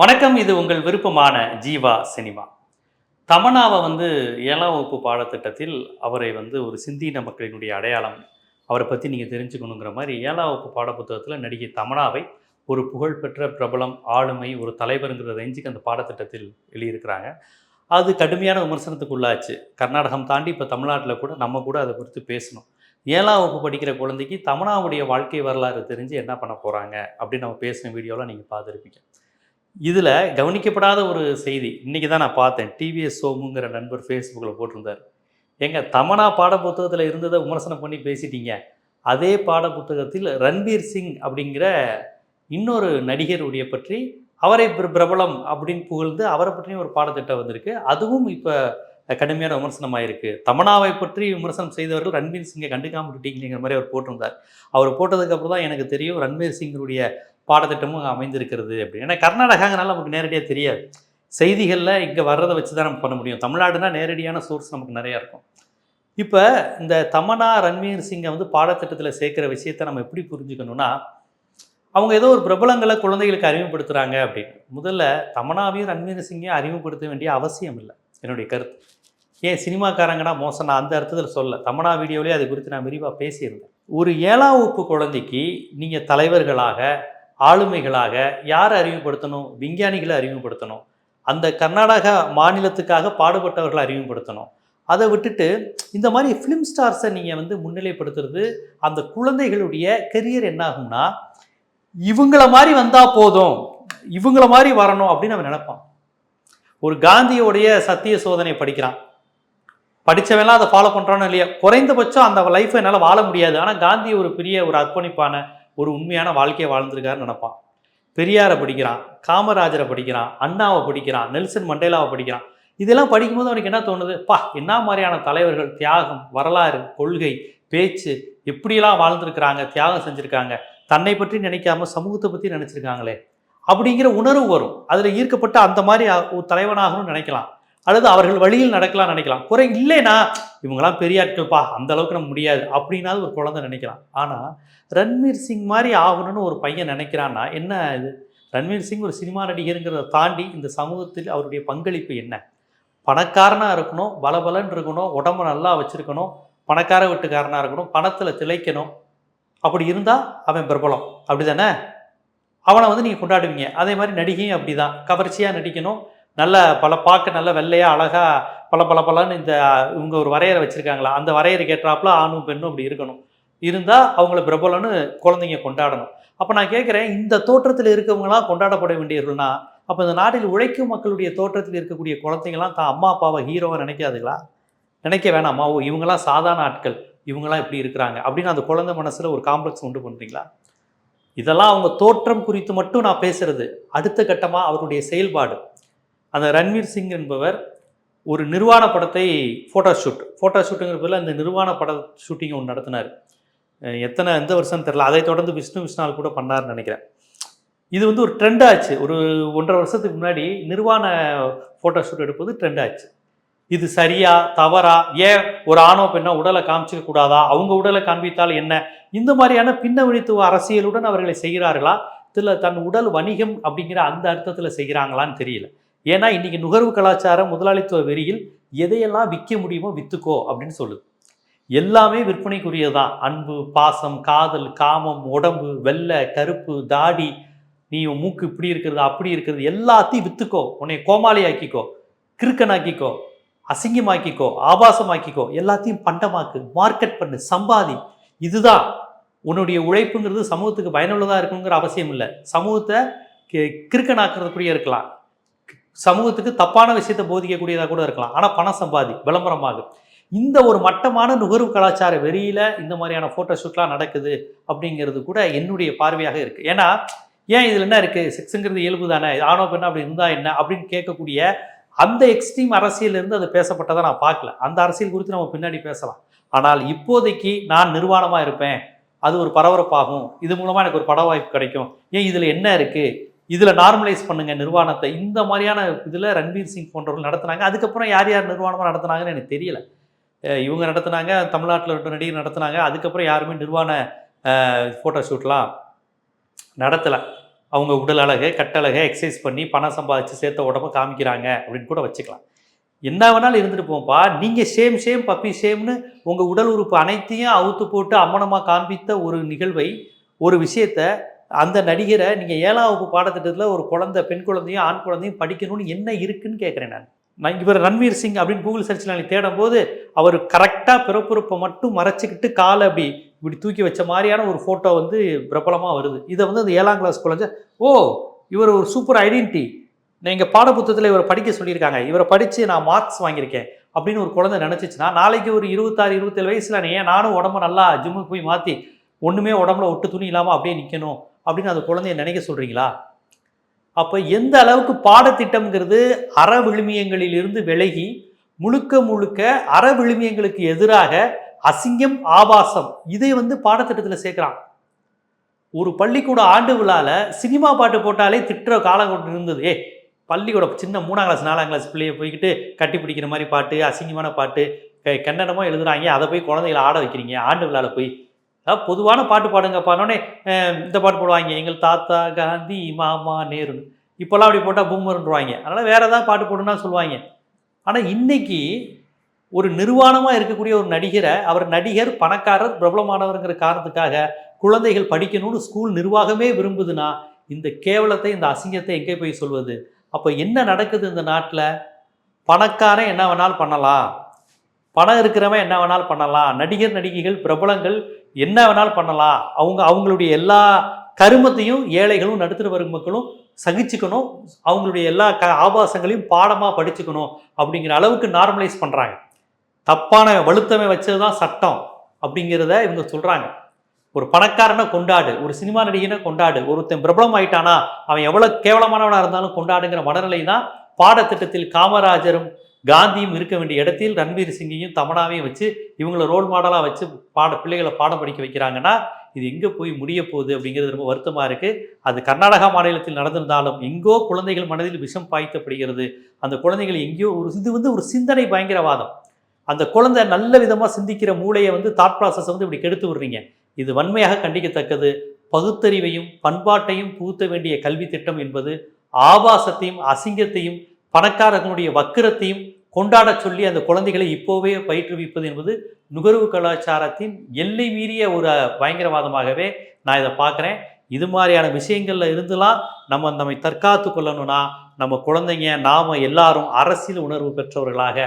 வணக்கம் இது உங்கள் விருப்பமான ஜீவா சினிமா. தமனாவை வந்து ஏழாம் வகுப்பு பாடத்திட்டத்தில் அவரை வந்து ஒரு சிந்தின மக்களினுடைய அடையாளம் அவரை பற்றி நீங்கள் தெரிஞ்சுக்கணுங்கிற மாதிரி ஏழாம் வகுப்பு பாடப்புத்தகத்தில் நடிகை தமனாவை ஒரு புகழ்பெற்ற பிரபலம் ஆளுமை ஒரு தலைவருங்கிற ரேஞ்சுக்கு அந்த பாடத்திட்டத்தில் எழுதியிருக்கிறாங்க. அது கடுமையான விமர்சனத்துக்கு உள்ளாச்சு. கர்நாடகம் தாண்டி இப்போ தமிழ்நாட்டில் கூட நம்ம கூட அதை குறித்து பேசணும். ஏழாம் வகுப்பு படிக்கிற குழந்தைக்கு தமனாவுடைய வாழ்க்கை வரலாறு தெரிஞ்சு என்ன பண்ண போகிறாங்க அப்படின்னு நம்ம பேசின வீடியோவில் நீங்கள் பார்த்துருப்பீங்க. இதில் கவனிக்கப்படாத ஒரு செய்தி. இன்றைக்கி தான் நான் பார்த்தேன். டிவிஎஸ் சோமுங்கிற நண்பர் ஃபேஸ்புக்கில் போட்டிருந்தார். எங்கள் தமனா பாட புத்தகத்தில் இருந்ததை விமர்சனம் பண்ணி பேசிட்டீங்க. அதே பாட புத்தகத்தில் ரன்பீர் சிங் அப்படிங்கிற இன்னொரு நடிகருடைய பற்றி அவரை பிர- பிரபலம் அப்படின்னு புகழ்ந்து அவரை பற்றியும் ஒரு பாடத்திட்டம் வந்திருக்கு. அதுவும் இப்போ கடுமையான விமர்சனமாக இருக்கு தமனாவை பற்றி விமர்சனம் செய்தவர்கள் ரன்வீர் சிங்கை கண்டுக்காம விட்டீங்கிற மாதிரி அவர் போட்டிருந்தார். அவர் போட்டதுக்கப்புறம் தான் எனக்கு தெரியும் ரன்வீர் சிங்கருடைய பாடத்திட்டமும் அமைந்திருக்கிறது அப்படின்னு. ஏன்னா கர்நாடகாங்கனால நமக்கு நேரடியாக தெரியாது. செய்திகளில் இங்கே வர்றதை வச்சு தான் நம்ம பண்ண முடியும். தமிழ்நாடுனா நேரடியான சோர்ஸ் நமக்கு நிறையா இருக்கும். இப்போ இந்த தமனா ரன்வீர் சிங்கை வந்து பாடத்திட்டத்தில் சேர்க்குற விஷயத்தை நம்ம எப்படி புரிஞ்சுக்கணும்னா அவங்க ஏதோ ஒரு பிரபலங்களை குழந்தைகளுக்கு அறிமுகப்படுத்துகிறாங்க அப்படின்னு. முதல்ல தமனாவையும் ரன்வீர் சிங்கையும் அறிமுகப்படுத்த வேண்டிய அவசியம் இல்லை என்னுடைய கருத்து. ஏன் சினிமாக்காரங்கன்னா மோசம்? நான் அந்த அர்த்தத்தில் சொல்ல தமனா வீடியோலேயே அது குறித்து நான் விரிவாக பேசியிருந்தேன். ஒரு ஏழாம் வகுப்பு குழந்தைக்கு நீங்கள் தலைவர்களாக ஆளுமைகளாக யாரை அறிமுகப்படுத்தணும்? விஞ்ஞானிகளை அறிமுகப்படுத்தணும். அந்த கர்நாடகா மாநிலத்துக்காக பாடுபட்டவர்களை அறிமுகப்படுத்தணும். அதை விட்டுட்டு இந்த மாதிரி ஃபிலிம் ஸ்டார்ஸை நீங்கள் வந்து முன்னிலைப்படுத்துறது அந்த குழந்தைகளுடைய கெரியர் என்னாகும்னா இவங்கள மாதிரி வந்தால் போதும் இவங்கள மாதிரி வரணும் அப்படின்னு அவன் நினைப்பான். ஒரு காந்தியோடைய சத்திய சோதனை படிக்கிறான். படித்தவெல்லாம் அதை ஃபாலோ பண்ணுறானோ இல்லையா? குறைந்தபட்சம் அந்த லைஃப்பை என்னால் வாழ முடியாது. ஆனால் காந்தி ஒரு பெரிய ஒரு அர்ப்பணிப்பான ஒரு உண்மையான வாழ்க்கையை வாழ்ந்திருக்காருன்னு நினைப்பான். பெரியாரை படிக்கிறான் காமராஜரை படிக்கிறான் அண்ணாவை படிக்கிறான் நெல்சன் மண்டேலாவை படிக்கிறான். இதெல்லாம் படிக்கும்போது அவனுக்கு என்ன தோணுது? பா என்ன மாதிரியான தலைவர்கள் தியாகம் வரலாறு கொள்கை பேச்சு எப்படியெல்லாம் வாழ்ந்திருக்கிறாங்க தியாகம் செஞ்சுருக்காங்க தன்னை பற்றி நினைக்காம சமூகத்தை பற்றி நினச்சிருக்காங்களே? அப்படிங்கிற உணர்வு வரும். அதில் ஈர்க்கப்பட்டு அந்த மாதிரி ஒரு தலைவனாகணும்னு நினைக்கலாம். அல்லது அவர்கள் வழியில் நடக்கலாம் நினைக்கலாம். குறை இல்லைனா இவங்கெல்லாம் பெரிய ஆட்கள்ப்பா அந்த அளவுக்கு நம்ம முடியாது அப்படின்னாவது ஒரு குழந்தை நினைக்கலாம். ஆனால் ரன்வீர் சிங் மாதிரி ஆகணும்னு ஒரு பையன் நினைக்கிறான்னா என்ன இது? ரன்வீர் சிங் ஒரு சினிமா நடிகருங்கிறத தாண்டி இந்த சமூகத்தில் அவருடைய பங்களிப்பு என்ன? பணக்காரனாக இருக்கணும் பலபலன் இருக்கணும் உடம்ப நல்லா வச்சுருக்கணும் பணக்கார வீட்டுக்காரனாக இருக்கணும் பணத்தில் திளைக்கணும். அப்படி இருந்தால் அவன் பிரபலம். அப்படி தானே அவனை வந்து நீங்கள் கொண்டாடுவீங்க. அதே மாதிரி நடிகையும் அப்படி தான் கவர்ச்சியாக நடிக்கணும் நல்ல பல பார்க்க நல்ல வெள்ளையாக அழகாக பல பல பலன்னு இந்த இவங்க ஒரு வரையறை வச்சுருக்காங்களா? அந்த வரையறை ஏற்றாப்புல ஆணும் பெண்ணும் அப்படி இருக்கணும். இருந்தால் அவங்கள பிரபலம்னு குழந்தைங்க கொண்டாடணும். அப்போ நான் கேட்குறேன் இந்த தோற்றத்தில் இருக்கவங்களாம் கொண்டாடப்பட வேண்டியவர்கள்னா அப்போ இந்த நாட்டில் உழைக்கும் மக்களுடைய தோற்றத்தில் இருக்கக்கூடிய குழந்தைங்களாம் தான் அம்மா அப்பாவை ஹீரோவை நினைக்காதுங்களா? நினைக்க வேணாமா ஓ இவங்களாம் சாதாரண ஆட்கள் இவங்களாம் இப்படி இருக்கிறாங்க அப்படின்னு அந்த குழந்தை மனசில் ஒரு காம்ப்ளெக்ஸ் உண்டு பண்ணுறீங்களா இதெல்லாம் அவங்க தோற்றம் குறித்து மட்டும் நான் பேசுறது. அடுத்த கட்டமாக அவருடைய செயல்பாடு. அந்த ரன்வீர் சிங் என்பவர் ஒரு நிர்வாண படத்தை ஃபோட்டோ ஷூட் ஃபோட்டோ ஷூட்டுங்கிற பேரில் அந்த நிர்வாண பட ஷூட்டிங் ஒன்று நடத்தினார். எத்தனை எந்த வருஷம்னு தெரில அதை தொடர்ந்து விஷ்ணு விஷ்ணால் கூட பண்ணார்னு நினைக்கிறேன். இது வந்து ஒரு ட்ரெண்ட் ஆச்சு. ஒரு ஒன்றரை வருஷத்துக்கு முன்னாடி நிர்வாண ஃபோட்டோ ஷூட் எடுப்பது ட்ரெண்ட் ஆச்சு. இது சரியா தவறா? ஏன் ஒரு ஆணோ பெண்ணோ உடலை காமிச்சிக்க கூடாதா? அவங்க உடலை காண்பித்தால் என்ன? இந்த மாதிரியான பின்னவழித்துவ அரசியலுடன் அவர்களை செய்கிறார்களா? இல்லை தன் உடல் வணிகம் அப்படிங்கிற அந்த அர்த்தத்தில் செய்கிறாங்களான்னு தெரியல. ஏன்னா இன்றைக்கி நுகர்வு கலாச்சாரம் முதலாளித்துவ வெறியில் எதையெல்லாம் விற்க முடியுமோ விற்றுக்கோ அப்படின்னு சொல்லுது. எல்லாமே விற்பனைக்குரியதான் அன்பு பாசம் காதல் காமம் உடம்பு வெள்ளை கருப்பு தாடி நீ உன் மூக்கு இப்படி இருக்கிறது அப்படி இருக்கிறது எல்லாத்தையும் விற்றுக்கோ உன்னை கோமாளி ஆக்கிக்கோ கிறுக்கனாக்கிக்கோ அசிங்கமாக்கிக்கோ ஆபாசமாக்கிக்கோ எல்லாத்தையும் பண்டமாக்கு மார்க்கெட் பண்ணு சம்பாதி. இதுதான். உன்னுடைய உழைப்புங்கிறது சமூகத்துக்கு பயனுள்ளதாக இருக்கணுங்கிற அவசியம் இல்லை. சமூகத்தை கி- கிறுக்கனாக்குறதுக்குரிய இருக்கலாம். சமூகத்துக்கு தப்பான விஷயத்தை போதிக்கக்கூடியதாக கூட இருக்கலாம். ஆனால் பணம் சம்பாதி விளம்பரமாகும் இந்த ஒரு மட்டமான நுகர்வு கலாச்சார வெறியில் இந்த மாதிரியான ஃபோட்டோஷூட்லாம் நடக்குது அப்படிங்கிறது கூட என்னுடைய பார்வையாக இருக்குது ஏன்னா ஏன் இதில் என்ன இருக்குது செக்ஸுங்கிறது இயல்பு தானே. ஆணோ பெண்ணா அப்படி இருந்தால் என்ன? அப்படின்னு கேட்கக்கூடிய அந்த எக்ஸ்ட்ரீம் அரசியலிருந்து அது பேசப்பட்டதை நான் பார்க்கல. அந்த அரசியல் குறித்து நம்ம பின்னாடி பேசலாம். ஆனால் இப்போதைக்கு நான் நிர்வாணமாக இருப்பேன். அது ஒரு பரபரப்பாகும். இது மூலமாக எனக்கு ஒரு பட வாய்ப்பு கிடைக்கும். ஏன் இதில் என்ன இருக்குது இதில் நார்மலைஸ் பண்ணுங்க நிர்வாணத்தை. இந்த மாதிரியான இதில் ரன்வீர் சிங் போன்றவர்கள் நடத்துனாங்க. அதுக்கப்புறம் யார் யார் நிர்வாணமாக நடத்துனாங்கன்னு எனக்கு தெரியல. இவங்க நடத்துனாங்க தமிழ்நாட்டில் ரெண்டு நடிகர் நடத்துனாங்க. அதுக்கப்புறம் யாருமே நிர்வாண ஃபோட்டோ ஷூட்லாம் நடத்தலை. அவங்க உடல் அழகை கட்டழகை எக்ஸசைஸ் பண்ணி பணம் சம்பாதிச்சு சேர்த்த உடம்பு காமிக்கிறாங்க அப்படின்னு கூட வச்சுக்கலாம். என்ன வேணாலும் இருந்துட்டு போப்பா நீங்கள் ஷேம் ஷேம் பப்பி ஷேம்னு உங்கள் உடல் உறுப்பு அனைத்தையும் அவுத்து போட்டு அம்மனமாக காண்பித்த ஒரு நிகழ்வை ஒரு விஷயத்தை அந்த நடிகரை நீங்கள் ஏழாம் வகுப்பு பாடத்திட்டத்தில் ஒரு குழந்தை பெண் குழந்தையும் ஆண் குழந்தையும் படிக்கணும்னு என்ன இருக்குன்னு கேட்குறேன் நான். நான் இவர் ரன்வீர் சிங் அப்படின்னு கூகுள் சர்ச்சில் நான் தேடும்போது அவர் கரெக்டாக பிறப்புறுப்பை மட்டும் மறைச்சிக்கிட்டு காலை அப்படி இப்படி தூக்கி வச்ச மாதிரியான ஒரு ஃபோட்டோ வந்து பிரபலமாக வருது. இதை வந்து அந்த ஏழாம் கிளாஸ் குழந்தை ஓ இவர் ஒரு சூப்பர் ஐடென்டிட்டி நீங்கள் பாடப்புத்தகத்தில் இவரை படிக்க சொல்லியிருக்காங்க. இவரை படித்து நான் மார்க்ஸ் வாங்கியிருக்கேன். அப்படின்னு ஒரு குழந்தை நினச்சிச்சுன்னா நாளைக்கு ஒரு இருபத்தாறு இருபத்தேழு வயசில் ஏன் நானும் உடம்ப நல்லா ஜிம்முக்கு போய் மாற்றி ஒன்றுமே உடம்புல ஒட்டு துணி இல்லாமல் அப்படியே நிற்கணும் அப்படின்னு அந்த குழந்தைய நினைக்க சொல்கிறீங்களா அப்போ எந்த அளவுக்கு பாடத்திட்டம்ங்கிறது அற விழுமியங்களிலிருந்து விலகி முழுக்க முழுக்க அற விழுமியங்களுக்கு எதிராக அசிங்கம் ஆபாசம் இதை வந்து பாடத்திட்டத்தில் சேர்க்குறான். ஒரு பள்ளிக்கூட ஆண்டு விழாவில் சினிமா பாட்டு போட்டாலே திட்டுற காலகட்டம் இருந்தது. ஏ பள்ளிக்கூட சின்ன மூணாம் கிளாஸ் நாலாம் கிளாஸ் பிள்ளைய போய்கிட்டு கட்டி பிடிக்கிற மாதிரி பாட்டு அசிங்கமான பாட்டு க கன்னடமாக அதை போய் குழந்தைகளை ஆட வைக்கிறீங்க. ஆண்டு விழாவில் போய் அதாவது பொதுவான பாட்டு பாடுங்க பாடுங்கப்பானோடனே இந்த பாட்டு போடுவாங்க எங்கள் தாத்தா காந்தி மாமா நேரு இப்போல்லாம் அப்படி போட்டால் பூமர்ன்றுவாங்க. அதனால் வேறு ஏதாவது பாட்டு போடுன்னா சொல்லுவாங்க. ஆனால் இன்னைக்கு ஒரு நிர்வாணமாக இருக்கக்கூடிய ஒரு நடிகரை அவர் நடிகர் பணக்காரர் பிரபலமானவருங்கிற காரணத்துக்காக குழந்தைகள் படிக்கணும்னு ஸ்கூல் நிர்வாகமே விரும்புதுன்னா இந்த கேவலத்தை இந்த அசிங்கத்தை எங்கே போய் சொல்வது? அப்போ என்ன நடக்குது இந்த நாட்டில்? பணக்காரன் என்ன வேணாலும் பண்ணலாம். பணம் இருக்கிறவன் என்ன வேணாலும் பண்ணலாம். நடிகர் நடிகைகள் பிரபலங்கள் என்ன வேணாலும் பண்ணலாம். அவங்க அவங்களுடைய எல்லா கருமத்தையும் ஏழைகளும் நடுத்தர வரும் மக்களும் சகிச்சுக்கணும். அவங்களுடைய எல்லா க ஆபாசங்களையும் பாடமாக படிச்சுக்கணும் அப்படிங்கிற அளவுக்கு நார்மலைஸ் பண்ணுறாங்க தப்பான வலுத்தமை வச்சது தான் சட்டம் அப்படிங்கிறத இவங்க சொல்கிறாங்க ஒரு பணக்காரனை கொண்டாடு ஒரு சினிமா நடிகனை கொண்டாடு ஒருத்தன் பிரபலம் ஆயிட்டானா அவன் எவ்வளோ கேவலமானவனாக இருந்தாலும் கொண்டாடுங்கிற மனநிலை தான் பாடத்திட்டத்தில் காமராஜரும் காந்தியும் இருக்க வேண்டிய இடத்தில் ரன்வீர் சிங்கையும் தமனாவையும் வச்சு இவங்கள ரோல் மாடலாக வச்சு பாட பிள்ளைகளை பாடம் படிக்க வைக்கிறாங்கன்னா இது எங்கே போய் முடிய போகுது அப்படிங்கிறது ரொம்ப வருத்தமாக இருக்குது அது கர்நாடகா மாநிலத்தில் நடந்திருந்தாலும் எங்கோ குழந்தைகள் மனதில் விஷம் பாய்த்தப்படுகிறது. அந்த குழந்தைகள் எங்கேயோ ஒரு இது வந்து ஒரு சிந்தனை பயங்கரவாதம். அந்த குழந்தை நல்ல விதமாக சிந்திக்கிற மூளையை வந்து தாட் ப்ராசஸ் வந்து இப்படி கெடுத்து விடுறீங்க. இது வன்மையாக கண்டிக்கத்தக்கது. பகுத்தறிவையும் பண்பாட்டையும் புகுத்த வேண்டிய கல்வி திட்டம் என்பது ஆபாசத்தையும் அசிங்கத்தையும் பணக்காரர்களுடைய வக்கிரத்தையும் கொண்டாட சொல்லி அந்த குழந்தைகளை இப்போவே பயிற்றுவிப்பது என்பது நுகர்வு கலாச்சாரத்தின் எல்லை மீறிய ஒரு பயங்கரவாதமாகவே நான் இதை பார்க்குறேன். இது மாதிரியான விஷயங்களில் இருந்துலாம் நம்ம நம்மை தற்காத்து கொள்ளணும்னா நம்ம குழந்தைங்க நாம எல்லாரும் அரசியல் உணர்வு பெற்றவர்களாக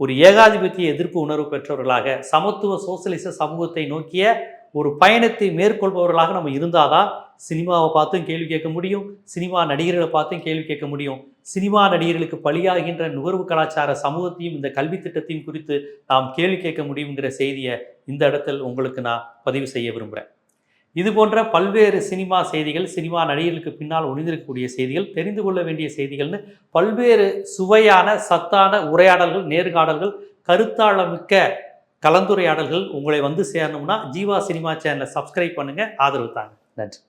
ஒரு ஏகாதிபத்திய எதிர்ப்பு உணர்வு பெற்றவர்களாக சமத்துவ சோசியலிச சமூகத்தை நோக்கிய ஒரு பயணத்தை மேற்கொள்பவர்களாக நம்ம இருந்தாதான் சினிமாவை பார்த்தும் கேள்வி கேட்க முடியும். சினிமா நடிகர்களை பார்த்தும் கேள்வி கேட்க முடியும். சினிமா நடிகர்களுக்கு பலியாகின்ற நுகர்வு கலாச்சார சமூகத்தையும் இந்த கல்வி திட்டத்தையும் குறித்து நாம் கேள்வி கேட்க முடியுங்கிற செய்தியை இந்த இடத்தில் உங்களுக்கு நான் பதிவு செய்ய விரும்புகிறேன் இது போன்ற பல்வேறு சினிமா செய்திகள் சினிமா நடிகர்களுக்கு பின்னால் ஒளிந்திருக்கக்கூடிய செய்திகள் தெரிந்து கொள்ள வேண்டிய செய்திகள்னு பல்வேறு சுவையான சத்தான உரையாடல்கள் நேர்காடல்கள் கருத்தாளமிக்க கலந்துரையாடல்கள் உங்களை வந்து சேரணும்னா ஜீவா சினிமா சேனலை சப்ஸ்கிரைப் பண்ணுங்கள் ஆதரவு தாங்க. நன்றி.